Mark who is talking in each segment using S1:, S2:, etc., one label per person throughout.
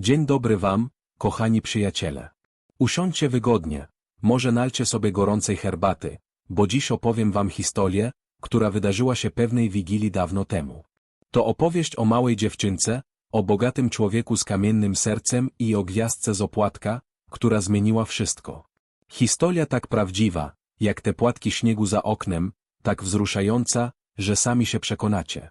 S1: Dzień dobry wam, kochani przyjaciele. Usiądźcie wygodnie, może nalcie sobie gorącej herbaty, bo dziś opowiem wam historię, która wydarzyła się pewnej wigilii dawno temu. To opowieść o małej dziewczynce, o bogatym człowieku z kamiennym sercem i o gwiazdce z opłatka, która zmieniła wszystko. Historia tak prawdziwa, jak te płatki śniegu za oknem, tak wzruszająca, że sami się przekonacie.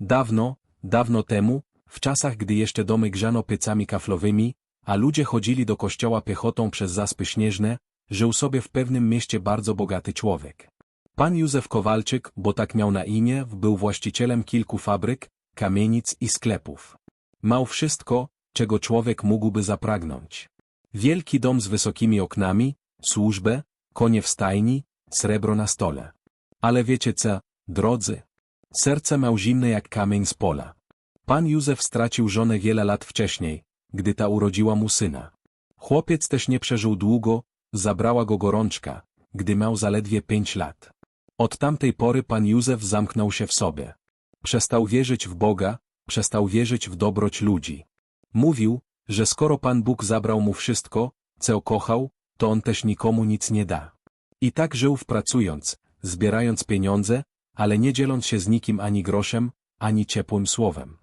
S1: Dawno, dawno temu, w czasach gdy jeszcze domy grzano piecami kaflowymi, a ludzie chodzili do kościoła piechotą przez zaspy śnieżne, żył sobie w pewnym mieście bardzo bogaty człowiek. Pan Józef Kowalczyk, bo tak miał na imię, był właścicielem kilku fabryk, kamienic i sklepów. Mał wszystko, czego człowiek mógłby zapragnąć. Wielki dom z wysokimi oknami, służbę, konie w stajni, srebro na stole. Ale wiecie co, drodzy? Serce miał zimne jak kamień z pola. Pan Józef stracił żonę wiele lat wcześniej, gdy ta urodziła mu syna. Chłopiec też nie przeżył długo, zabrała go gorączka, gdy miał zaledwie pięć lat. Od tamtej pory pan Józef zamknął się w sobie. Przestał wierzyć w Boga, przestał wierzyć w dobroć ludzi. Mówił, że skoro Pan Bóg zabrał mu wszystko, co kochał, to on też nikomu nic nie da. I tak żył pracując, zbierając pieniądze, ale nie dzieląc się z nikim ani groszem, ani ciepłym słowem.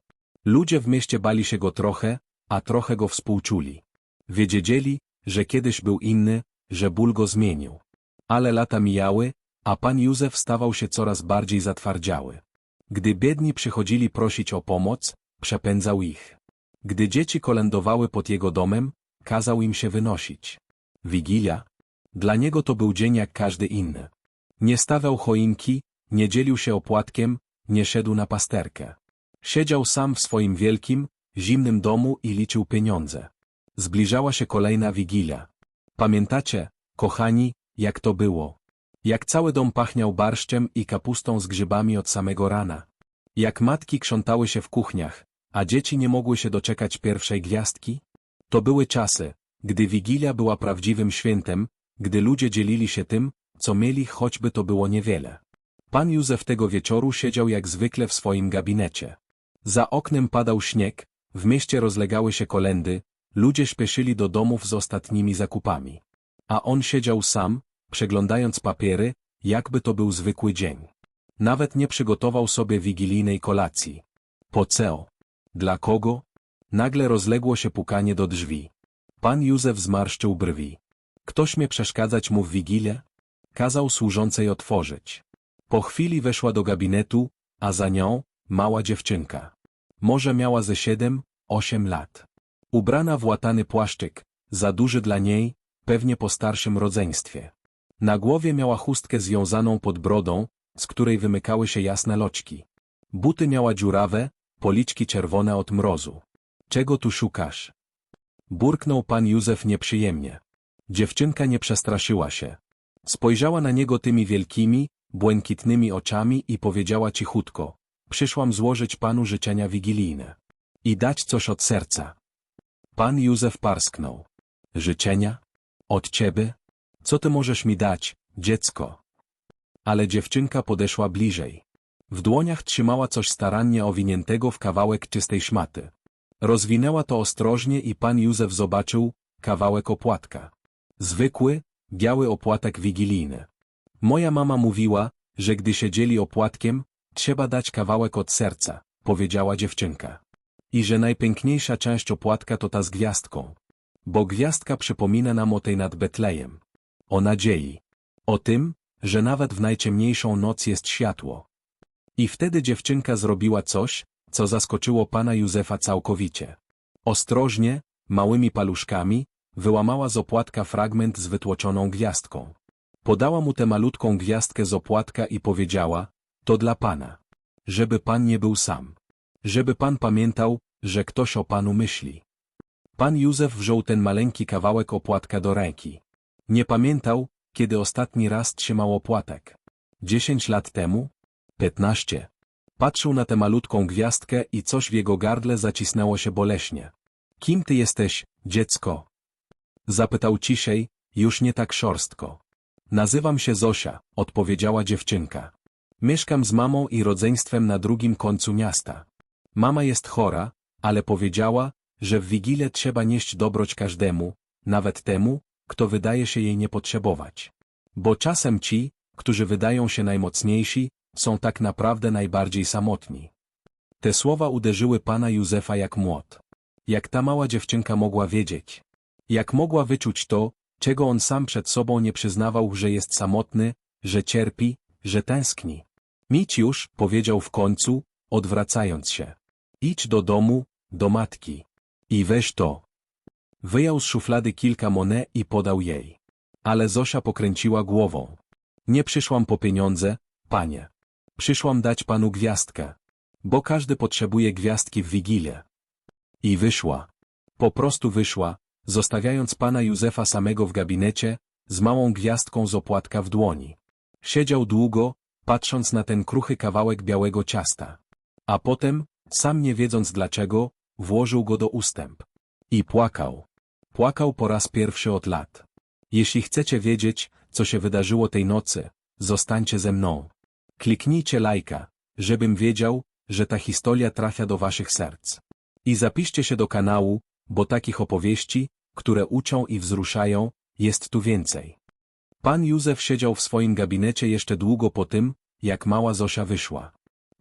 S1: Ludzie w mieście bali się go trochę, a trochę go współczuli. Wiedzieli, że kiedyś był inny, że ból go zmienił. Ale lata mijały, a pan Józef stawał się coraz bardziej zatwardziały. Gdy biedni przychodzili prosić o pomoc, przepędzał ich. Gdy dzieci kolędowały pod jego domem, kazał im się wynosić. Wigilia? Dla niego to był dzień jak każdy inny. Nie stawiał choinki, nie dzielił się opłatkiem, nie szedł na pasterkę. Siedział sam w swoim wielkim, zimnym domu i liczył pieniądze. Zbliżała się kolejna wigilia. Pamiętacie, kochani, jak to było? Jak cały dom pachniał barszczem i kapustą z grzybami od samego rana. Jak matki krzątały się w kuchniach, a dzieci nie mogły się doczekać pierwszej gwiazdki? To były czasy, gdy Wigilia była prawdziwym świętem, gdy ludzie dzielili się tym, co mieli choćby to było niewiele. Pan Józef tego wieczoru siedział jak zwykle w swoim gabinecie. Za oknem padał śnieg, w mieście rozlegały się kolendy, ludzie śpieszyli do domów z ostatnimi zakupami. A on siedział sam, przeglądając papiery, jakby to był zwykły dzień. Nawet nie przygotował sobie wigilijnej kolacji. Po co? Dla kogo? Nagle rozległo się pukanie do drzwi. Pan Józef zmarszczył brwi. Ktoś mnie przeszkadzać mu w wigilię? Kazał służącej otworzyć. Po chwili weszła do gabinetu, a za nią mała dziewczynka. Może miała ze siedem, osiem lat. Ubrana w łatany płaszczyk, za duży dla niej, pewnie po starszym rodzeństwie. Na głowie miała chustkę związaną pod brodą, z której wymykały się jasne loczki. Buty miała dziurawe, policzki czerwone od mrozu. Czego tu szukasz? Burknął pan Józef nieprzyjemnie. Dziewczynka nie przestraszyła się. Spojrzała na niego tymi wielkimi, błękitnymi oczami i powiedziała cichutko. Przyszłam złożyć panu życzenia wigilijne. I dać coś od serca. Pan Józef parsknął. Życzenia? Od ciebie? Co ty możesz mi dać, dziecko? Ale dziewczynka podeszła bliżej. W dłoniach trzymała coś starannie owiniętego w kawałek czystej szmaty. Rozwinęła to ostrożnie i pan Józef zobaczył kawałek opłatka. Zwykły, biały opłatek wigilijny. Moja mama mówiła, że gdy się dzieli opłatkiem, trzeba dać kawałek od serca, powiedziała dziewczynka. I że najpiękniejsza część opłatka to ta z gwiazdką. Bo gwiazdka przypomina nam o tej nad Betlejem. O nadziei. O tym, że nawet w najciemniejszą noc jest światło. I wtedy dziewczynka zrobiła coś, co zaskoczyło pana Józefa całkowicie. Ostrożnie, małymi paluszkami, wyłamała z opłatka fragment z wytłoczoną gwiazdką. Podała mu tę malutką gwiazdkę z opłatka i powiedziała, to dla pana. Żeby pan nie był sam. Żeby pan pamiętał, że ktoś o panu myśli. Pan Józef wziął ten maleńki kawałek opłatka do ręki. Nie pamiętał, kiedy ostatni raz trzymał opłatek. Dziesięć lat temu? Piętnaście. Patrzył na tę malutką gwiazdkę i coś w jego gardle zacisnęło się boleśnie. Kim ty jesteś, dziecko? Zapytał ciszej, już nie tak szorstko. Nazywam się Zosia, odpowiedziała dziewczynka. Mieszkam z mamą i rodzeństwem na drugim końcu miasta. Mama jest chora, ale powiedziała, że w Wigilię trzeba nieść dobroć każdemu, nawet temu, kto wydaje się jej nie potrzebować. Bo czasem ci, którzy wydają się najmocniejsi, są tak naprawdę najbardziej samotni. Te słowa uderzyły pana Józefa jak młot. Jak ta mała dziewczynka mogła wiedzieć? Jak mogła wyczuć to, czego on sam przed sobą nie przyznawał, że jest samotny, że cierpi, że tęskni? Midź już, powiedział w końcu, odwracając się. Idź do domu, do matki. I weź to. Wyjął z szuflady kilka monet i podał jej. Ale Zosia pokręciła głową. Nie przyszłam po pieniądze, panie. Przyszłam dać panu gwiazdkę. Bo każdy potrzebuje gwiazdki w Wigilię. I wyszła. Po prostu wyszła, zostawiając pana Józefa samego w gabinecie, z małą gwiazdką z opłatka w dłoni. Siedział długo, patrząc na ten kruchy kawałek białego ciasta. A potem, sam nie wiedząc dlaczego, włożył go do ustęp. I płakał. Płakał po raz pierwszy od lat. Jeśli chcecie wiedzieć, co się wydarzyło tej nocy, zostańcie ze mną. Kliknijcie lajka, żebym wiedział, że ta historia trafia do waszych serc. I zapiszcie się do kanału, bo takich opowieści, które uczą i wzruszają, jest tu więcej. Pan Józef siedział w swoim gabinecie jeszcze długo po tym, jak mała Zosia wyszła.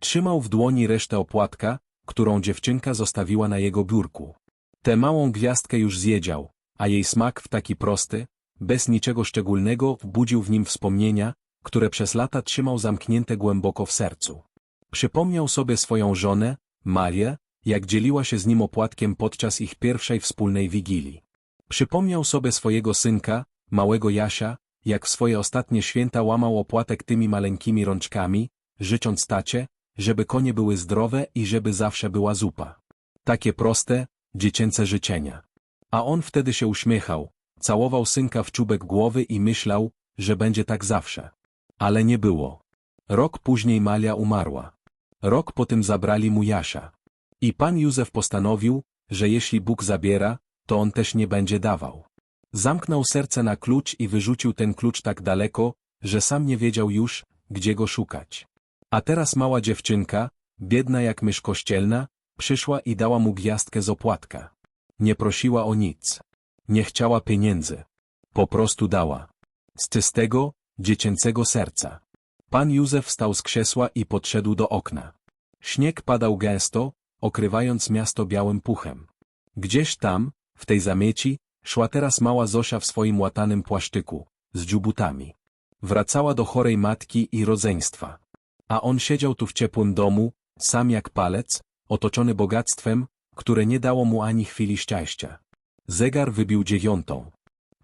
S1: Trzymał w dłoni resztę opłatka, którą dziewczynka zostawiła na jego biurku. Tę małą gwiazdkę już zjedział, a jej smak w taki prosty, bez niczego szczególnego, budził w nim wspomnienia, które przez lata trzymał zamknięte głęboko w sercu. Przypomniał sobie swoją żonę, Marię, jak dzieliła się z nim opłatkiem podczas ich pierwszej wspólnej wigilii. Przypomniał sobie swojego synka, małego Jasia, jak w swoje ostatnie święta łamał opłatek tymi maleńkimi rączkami, życząc tacie, żeby konie były zdrowe i żeby zawsze była zupa. Takie proste, dziecięce życzenia. A on wtedy się uśmiechał, całował synka w czubek głowy i myślał, że będzie tak zawsze. Ale nie było. Rok później Malia umarła. Rok po tym zabrali mu Jasia. I pan Józef postanowił, że jeśli Bóg zabiera, to on też nie będzie dawał. Zamknął serce na klucz i wyrzucił ten klucz tak daleko, że sam nie wiedział już, gdzie go szukać. A teraz mała dziewczynka, biedna jak mysz kościelna, przyszła i dała mu gwiazdkę z opłatka. Nie prosiła o nic. Nie chciała pieniędzy. Po prostu dała. Z czystego, dziecięcego serca. Pan Józef wstał z krzesła i podszedł do okna. Śnieg padał gęsto, okrywając miasto białym puchem. Gdzieś tam, w tej zamieci, szła teraz mała Zosia w swoim łatanym płaszczyku, z dziubutami. Wracała do chorej matki i rodzeństwa. A on siedział tu w ciepłym domu, sam jak palec, otoczony bogactwem, które nie dało mu ani chwili szczęścia. Zegar wybił dziewiątą.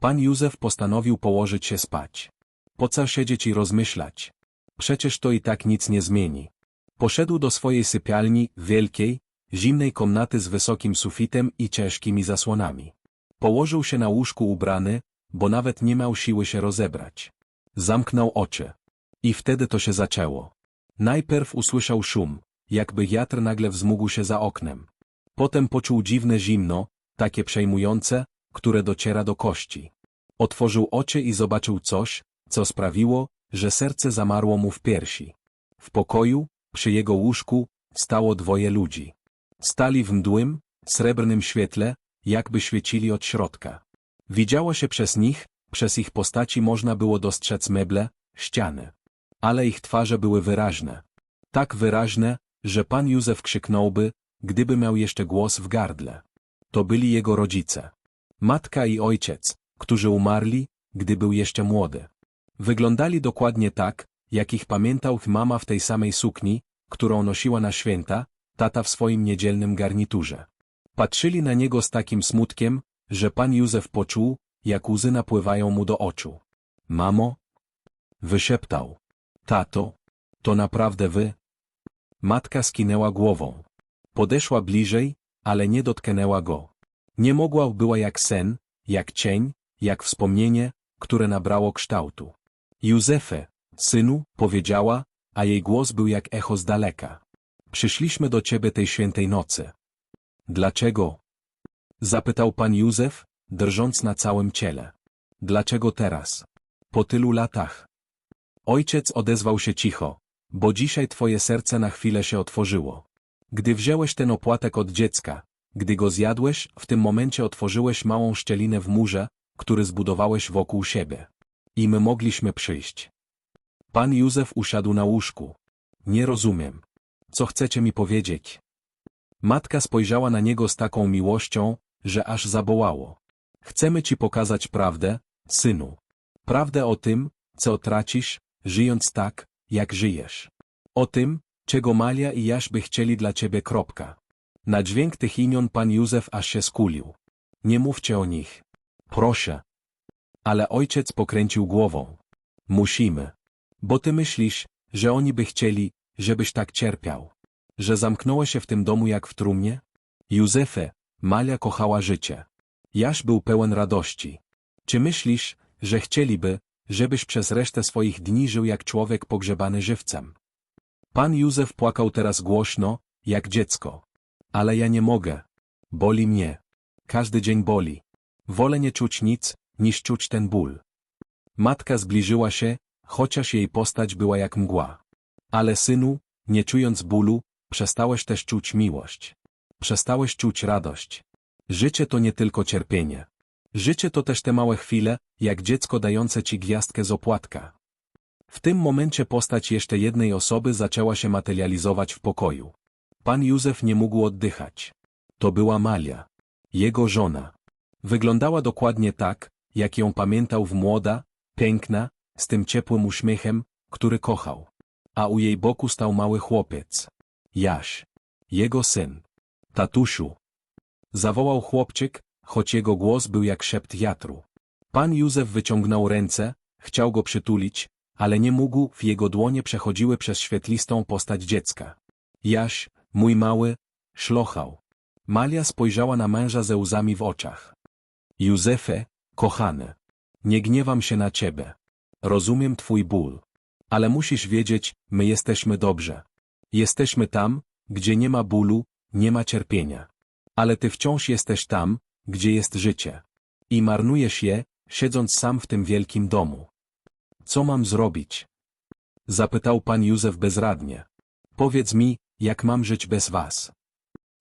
S1: Pan Józef postanowił położyć się spać. Po co siedzieć i rozmyślać? Przecież to i tak nic nie zmieni. Poszedł do swojej sypialni, wielkiej, zimnej komnaty z wysokim sufitem i ciężkimi zasłonami. Położył się na łóżku ubrany, bo nawet nie miał siły się rozebrać. Zamknął oczy. I wtedy to się zaczęło. Najpierw usłyszał szum, jakby wiatr nagle wzmógł się za oknem. Potem poczuł dziwne zimno, takie przejmujące, które dociera do kości. Otworzył oczy i zobaczył coś, co sprawiło, że serce zamarło mu w piersi. W pokoju, przy jego łóżku, stało dwoje ludzi. Stali w mdłym, srebrnym świetle, jakby świecili od środka. Widziało się przez nich, przez ich postaci można było dostrzec meble, ściany. Ale ich twarze były wyraźne. Tak wyraźne, że pan Józef krzyknąłby, gdyby miał jeszcze głos w gardle. To byli jego rodzice. Matka i ojciec, którzy umarli, gdy był jeszcze młody. Wyglądali dokładnie tak, jak ich pamiętał mama w tej samej sukni, którą nosiła na święta, tata w swoim niedzielnym garniturze. Patrzyli na niego z takim smutkiem, że pan Józef poczuł, jak łzy napływają mu do oczu. Mamo? Wyszeptał. Tato? To naprawdę wy? Matka skinęła głową. Podeszła bliżej, ale nie dotknęła go. Nie mogła była jak sen, jak cień, jak wspomnienie, które nabrało kształtu. Józefie, synu, powiedziała, a jej głos był jak echo z daleka. Przyszliśmy do ciebie tej świętej nocy. Dlaczego? Zapytał pan Józef, drżąc na całym ciele. Dlaczego teraz? Po tylu latach. Ojciec odezwał się cicho, bo dzisiaj twoje serce na chwilę się otworzyło. Gdy wziąłeś ten opłatek od dziecka, Gdy go zjadłeś, w tym momencie otworzyłeś małą szczelinę w murze, który zbudowałeś wokół siebie. I my mogliśmy przyjść. Pan Józef usiadł na łóżku. Nie rozumiem. Co chcecie mi powiedzieć? Matka spojrzała na niego z taką miłością, że aż zabołało. Chcemy ci pokazać prawdę, synu. Prawdę o tym, co tracisz, żyjąc tak, jak żyjesz. O tym, czego Malia i Jaś by chcieli dla ciebie kropka. Na dźwięk tych imion pan Józef aż się skulił. Nie mówcie o nich. Proszę. Ale ojciec pokręcił głową. Musimy. Bo ty myślisz, że oni by chcieli, żebyś tak cierpiał. Że zamknąłeś się w tym domu jak w trumnie? Józefie, Malia kochała życie. Jaś był pełen radości. Czy myślisz, że chcieliby, żebyś przez resztę swoich dni żył jak człowiek pogrzebany żywcem? Pan Józef płakał teraz głośno, jak dziecko. Ale ja nie mogę. Boli mnie. Każdy dzień boli. Wolę nie czuć nic, niż czuć ten ból. Matka zbliżyła się, chociaż jej postać była jak mgła. Ale synu, nie czując bólu, przestałeś też czuć miłość. Przestałeś czuć radość. Życie to nie tylko cierpienie. Życie to też te małe chwile, jak dziecko dające ci gwiazdkę z opłatka. W tym momencie postać jeszcze jednej osoby zaczęła się materializować w pokoju. Pan Józef nie mógł oddychać. To była Malia. Jego żona. Wyglądała dokładnie tak, jak ją pamiętał w młoda, piękna, z tym ciepłym uśmiechem, który kochał. A u jej boku stał mały chłopiec. Jaś. Jego syn. Tatusiu. Zawołał chłopczyk, choć jego głos był jak szept wiatru. Pan Józef wyciągnął ręce, chciał go przytulić, ale nie mógł, w jego dłonie przechodziły przez świetlistą postać dziecka. Jaś, mój mały, szlochał. Malia spojrzała na męża ze łzami w oczach. Józefie, kochany, nie gniewam się na ciebie. Rozumiem twój ból. Ale musisz wiedzieć, my jesteśmy dobrze. Jesteśmy tam, gdzie nie ma bólu, nie ma cierpienia. Ale ty wciąż jesteś tam, gdzie jest życie. I marnujesz je, siedząc sam w tym wielkim domu. Co mam zrobić? Zapytał pan Józef bezradnie. Powiedz mi, jak mam żyć bez was?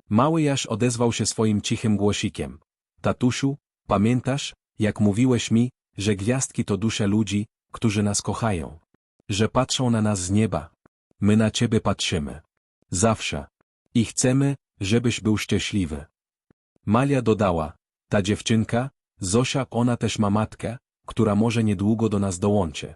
S1: Mały Jasz odezwał się swoim cichym głosikiem. Tatusiu, pamiętasz, jak mówiłeś mi, że gwiazdki to dusze ludzi, którzy nas kochają? Że patrzą na nas z nieba. My na ciebie patrzymy. Zawsze. I chcemy, żebyś był szczęśliwy. Malia dodała, ta dziewczynka, Zosia, ona też ma matkę, która może niedługo do nas dołączy.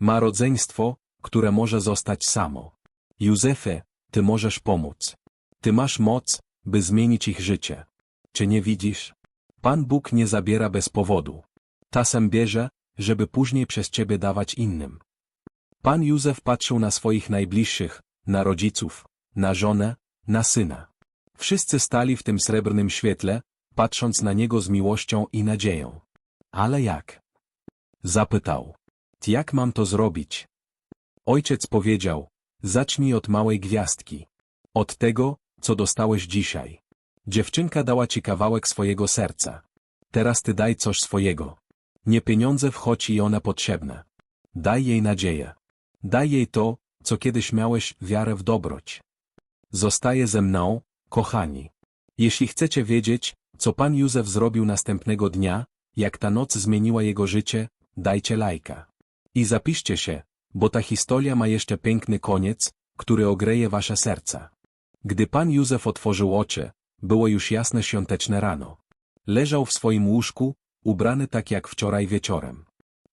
S1: Ma rodzeństwo, które może zostać samo. Józefie, ty możesz pomóc. Ty masz moc, by zmienić ich życie. Czy nie widzisz? Pan Bóg nie zabiera bez powodu. Czasem bierze, żeby później przez ciebie dawać innym. Pan Józef patrzył na swoich najbliższych, na rodziców, na żonę, na syna. Wszyscy stali w tym srebrnym świetle, patrząc na niego z miłością i nadzieją. Ale jak? Zapytał. Jak mam to zrobić? Ojciec powiedział, zacznij od małej gwiazdki. Od tego, co dostałeś dzisiaj. Dziewczynka dała ci kawałek swojego serca. Teraz ty daj coś swojego. Nie pieniądze wchodź i one potrzebne. Daj jej nadzieję. Daj jej to, co kiedyś miałeś, wiarę w dobroć. Zostaje ze mną, kochani. Jeśli chcecie wiedzieć, co pan Józef zrobił następnego dnia, jak ta noc zmieniła jego życie, dajcie lajka. I zapiszcie się, bo ta historia ma jeszcze piękny koniec, który ogreje wasze serca. Gdy pan Józef otworzył oczy, było już jasne świąteczne rano. Leżał w swoim łóżku, ubrany tak jak wczoraj wieczorem.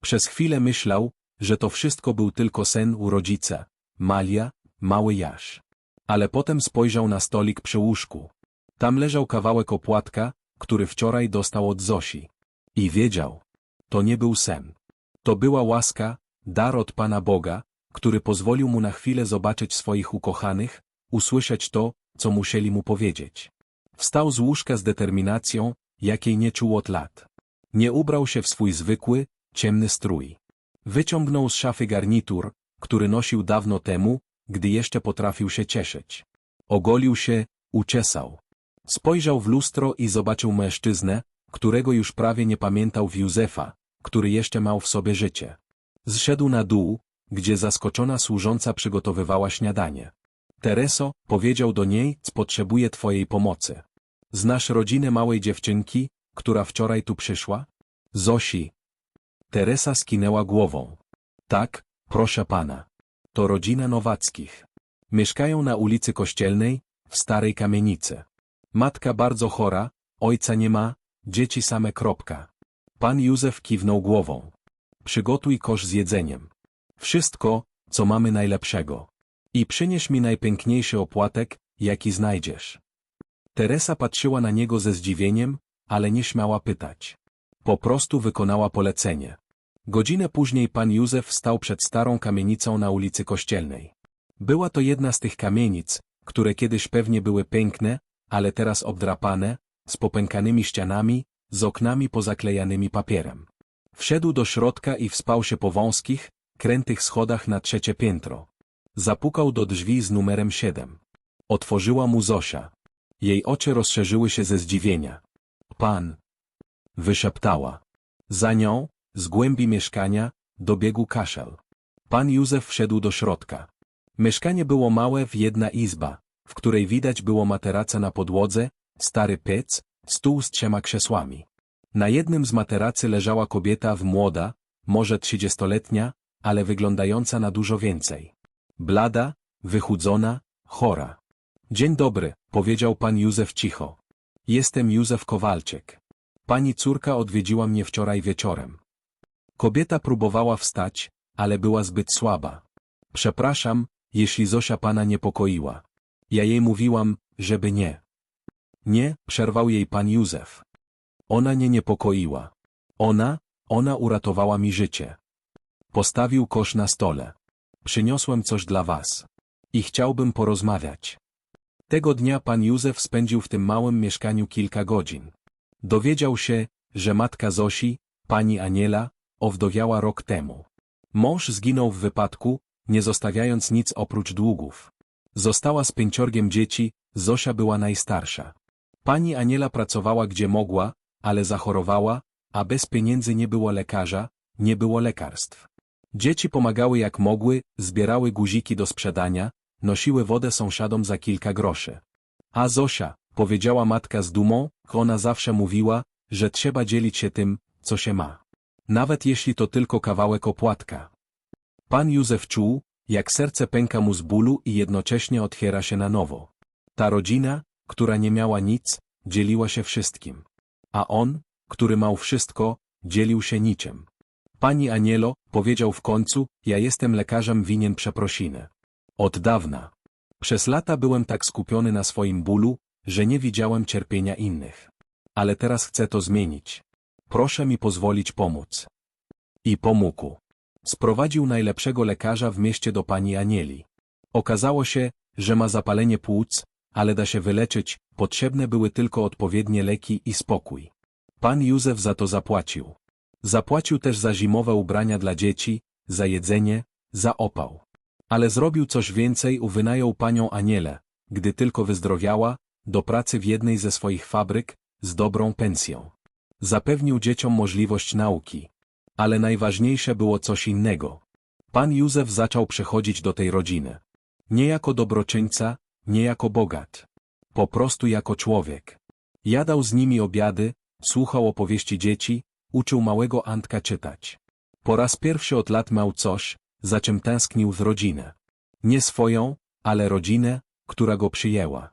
S1: Przez chwilę myślał, że to wszystko był tylko sen u rodzica, Malia, mały Jasz. Ale potem spojrzał na stolik przy łóżku. Tam leżał kawałek opłatka, który wczoraj dostał od Zosi. I wiedział. To nie był sen. To była łaska, dar od Pana Boga, który pozwolił mu na chwilę zobaczyć swoich ukochanych, usłyszeć to, co musieli mu powiedzieć. Wstał z łóżka z determinacją, jakiej nie czuł od lat. Nie ubrał się w swój zwykły, ciemny strój. Wyciągnął z szafy garnitur, który nosił dawno temu, gdy jeszcze potrafił się cieszyć. Ogolił się, uczesał. Spojrzał w lustro i zobaczył mężczyznę, którego już prawie nie pamiętał w Józefa, który jeszcze miał w sobie życie. Zszedł na dół, gdzie zaskoczona służąca przygotowywała śniadanie. Tereso, powiedział do niej, potrzebuję twojej pomocy. Znasz rodzinę małej dziewczynki, która wczoraj tu przyszła? Zosi. Teresa skinęła głową. Tak, proszę pana. To rodzina Nowackich. Mieszkają na ulicy Kościelnej, w Starej Kamienicy. Matka bardzo chora, ojca nie ma, dzieci same kropka. Pan Józef kiwnął głową. Przygotuj kosz z jedzeniem. Wszystko, co mamy najlepszego. I przynieś mi najpiękniejszy opłatek, jaki znajdziesz. Teresa patrzyła na niego ze zdziwieniem, ale nie śmiała pytać. Po prostu wykonała polecenie. Godzinę później pan Józef stał przed starą kamienicą na ulicy Kościelnej. Była to jedna z tych kamienic, które kiedyś pewnie były piękne, ale teraz obdrapane, z popękanymi ścianami, z oknami pozaklejanymi papierem. Wszedł do środka i wspał się po wąskich, krętych schodach na trzecie piętro. Zapukał do drzwi z numerem 7. Otworzyła mu Zosia. Jej oczy rozszerzyły się ze zdziwienia. Pan! Wyszeptała. Za nią, z głębi mieszkania, dobiegł kaszel. Pan Józef wszedł do środka. Mieszkanie było małe w jedna izba, w której widać było materaca na podłodze, stary piec, stół z trzema krzesłami. Na jednym z materacy leżała kobieta w młoda, może trzydziestoletnia, ale wyglądająca na dużo więcej. Blada, wychudzona, chora. Dzień dobry, powiedział pan Józef cicho. Jestem Józef Kowalczyk. Pani córka odwiedziła mnie wczoraj wieczorem. Kobieta próbowała wstać, ale była zbyt słaba. Przepraszam, jeśli Zosia pana niepokoiła. Ja jej mówiłam, żeby nie. Nie, przerwał jej pan Józef. Ona nie niepokoiła. Ona, ona uratowała mi życie. Postawił kosz na stole. Przyniosłem coś dla was. I chciałbym porozmawiać. Tego dnia pan Józef spędził w tym małym mieszkaniu kilka godzin. Dowiedział się, że matka Zosi, pani Aniela, owdowiała rok temu. Mąż zginął w wypadku, nie zostawiając nic oprócz długów. Została z pięciorgiem dzieci, Zosia była najstarsza. Pani Aniela pracowała gdzie mogła, ale zachorowała, a bez pieniędzy nie było lekarza, nie było lekarstw. Dzieci pomagały jak mogły, zbierały guziki do sprzedania, nosiły wodę sąsiadom za kilka groszy. A Zosia, powiedziała matka z dumą, ona zawsze mówiła, że trzeba dzielić się tym, co się ma. Nawet jeśli to tylko kawałek opłatka. Pan Józef czuł, jak serce pęka mu z bólu i jednocześnie otwiera się na nowo. Ta rodzina, która nie miała nic, dzieliła się wszystkim. A on, który mał wszystko, dzielił się niczym. Pani Anielo, powiedział w końcu, ja jestem lekarzem winien przeprosiny. Od dawna. Przez lata byłem tak skupiony na swoim bólu, że nie widziałem cierpienia innych. Ale teraz chcę to zmienić. Proszę mi pozwolić pomóc. I pomógł. Sprowadził najlepszego lekarza w mieście do pani Anieli. Okazało się, że ma zapalenie płuc, ale da się wyleczyć, potrzebne były tylko odpowiednie leki i spokój. Pan Józef za to zapłacił. Zapłacił też za zimowe ubrania dla dzieci, za jedzenie, za opał. Ale zrobił coś więcej wynajął panią Anielę, gdy tylko wyzdrowiała, do pracy w jednej ze swoich fabryk, z dobrą pensją. Zapewnił dzieciom możliwość nauki. Ale najważniejsze było coś innego. Pan Józef zaczął przychodzić do tej rodziny. Nie jako dobroczyńca, nie jako bogat. Po prostu jako człowiek. Jadał z nimi obiady, słuchał opowieści dzieci, uczył małego Antka czytać. Po raz pierwszy od lat miał coś, za czym tęsknił w rodzinę. Nie swoją, ale rodzinę, która go przyjęła.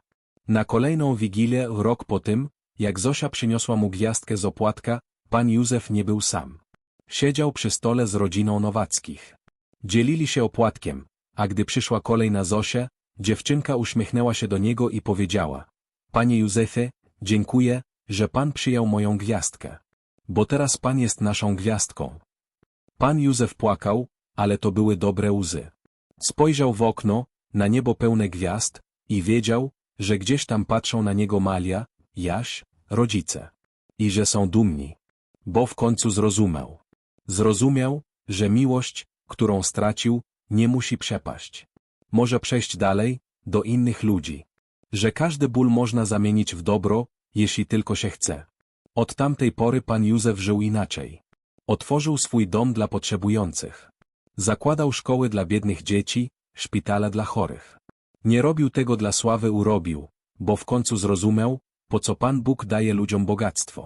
S1: Na kolejną wigilię, rok po tym, jak Zosia przyniosła mu gwiazdkę z opłatka, pan Józef nie był sam. Siedział przy stole z rodziną Nowackich. Dzielili się opłatkiem, a gdy przyszła kolej na Zosię, dziewczynka uśmiechnęła się do niego i powiedziała Panie Józefie, dziękuję, że pan przyjął moją gwiazdkę. Bo teraz pan jest naszą gwiazdką. Pan Józef płakał, ale to były dobre łzy. Spojrzał w okno, na niebo pełne gwiazd, i wiedział, że gdzieś tam patrzą na niego Malia, Jaś, rodzice. I że są dumni. Bo w końcu zrozumiał. Zrozumiał, że miłość, którą stracił, nie musi przepaść. Może przejść dalej, do innych ludzi. Że każdy ból można zamienić w dobro, jeśli tylko się chce. Od tamtej pory pan Józef żył inaczej. Otworzył swój dom dla potrzebujących. Zakładał szkoły dla biednych dzieci, szpitale dla chorych. Nie robił tego dla sławy urobił, bo w końcu zrozumiał, po co Pan Bóg daje ludziom bogactwo.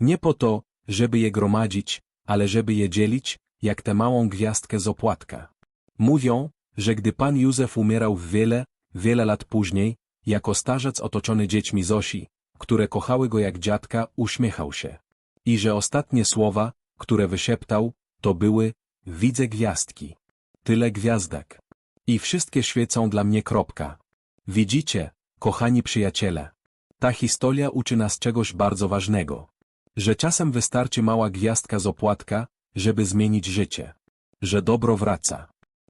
S1: Nie po to, żeby je gromadzić, ale żeby je dzielić, jak tę małą gwiazdkę z opłatka. Mówią, że gdy Pan Józef umierał w wiele, wiele lat później, jako starzec otoczony dziećmi Zosi, które kochały go jak dziadka, uśmiechał się. I że ostatnie słowa, które wyszeptał, to były, widzę gwiazdki. Tyle gwiazdek. I wszystkie świecą dla mnie kropka. Widzicie, kochani przyjaciele. Ta historia uczy nas czegoś bardzo ważnego. Że czasem wystarczy mała gwiazdka z opłatka, żeby zmienić życie. Że dobro wraca.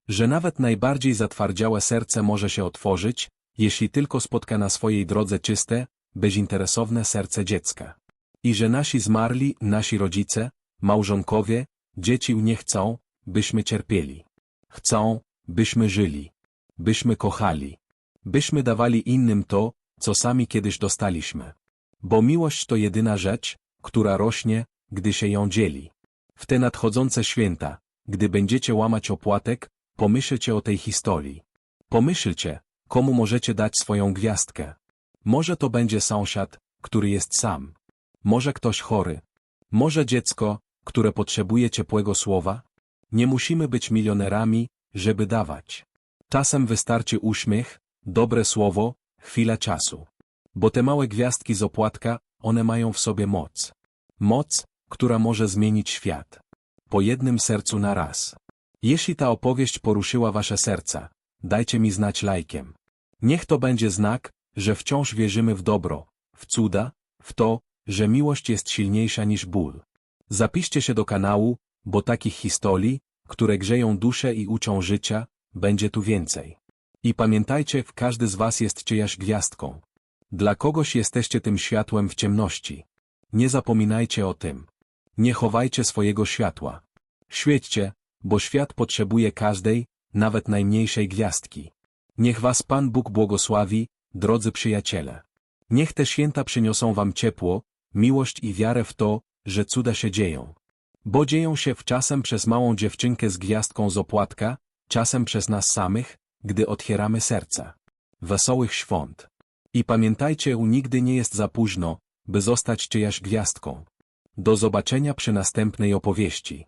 S1: Że nawet najbardziej zatwardziałe serce może się otworzyć, jeśli tylko spotka na swojej drodze czyste, bezinteresowne serce dziecka. I że nasi zmarli, nasi rodzice, małżonkowie, dzieci nie chcą, byśmy cierpieli. Chcą, byśmy żyli. Byśmy kochali. Byśmy dawali innym to, co sami kiedyś dostaliśmy. Bo miłość to jedyna rzecz, która rośnie, gdy się ją dzieli. W te nadchodzące święta, gdy będziecie łamać opłatek, pomyślcie o tej historii. Pomyślcie, komu możecie dać swoją gwiazdkę. Może to będzie sąsiad, który jest sam. Może ktoś chory. Może dziecko, które potrzebuje ciepłego słowa. Nie musimy być milionerami, żeby dawać. Czasem wystarczy uśmiech, dobre słowo, chwila czasu. Bo te małe gwiazdki z opłatka, one mają w sobie moc. Moc, która może zmienić świat. Po jednym sercu na raz. Jeśli ta opowieść poruszyła wasze serca, dajcie mi znać lajkiem. Niech to będzie znak, że wciąż wierzymy w dobro, w cuda, w to, że miłość jest silniejsza niż ból. Zapiszcie się do kanału, bo takich historii, które grzeją duszę i uczą życia, będzie tu więcej. I pamiętajcie, każdy z was jest czyjaś gwiazdką. Dla kogoś jesteście tym światłem w ciemności. Nie zapominajcie o tym. Nie chowajcie swojego światła. Świećcie, bo świat potrzebuje każdej, nawet najmniejszej gwiazdki. Niech was Pan Bóg błogosławi, drodzy przyjaciele. Niech te święta przyniosą wam ciepło, miłość i wiarę w to, że cuda się dzieją. Bo dzieją się w czasem przez małą dziewczynkę z gwiazdką z opłatka, czasem przez nas samych, gdy otwieramy serca. Wesołych świąt. I pamiętajcie, nigdy nie jest za późno, by zostać czyjaś gwiazdką. Do zobaczenia przy następnej opowieści.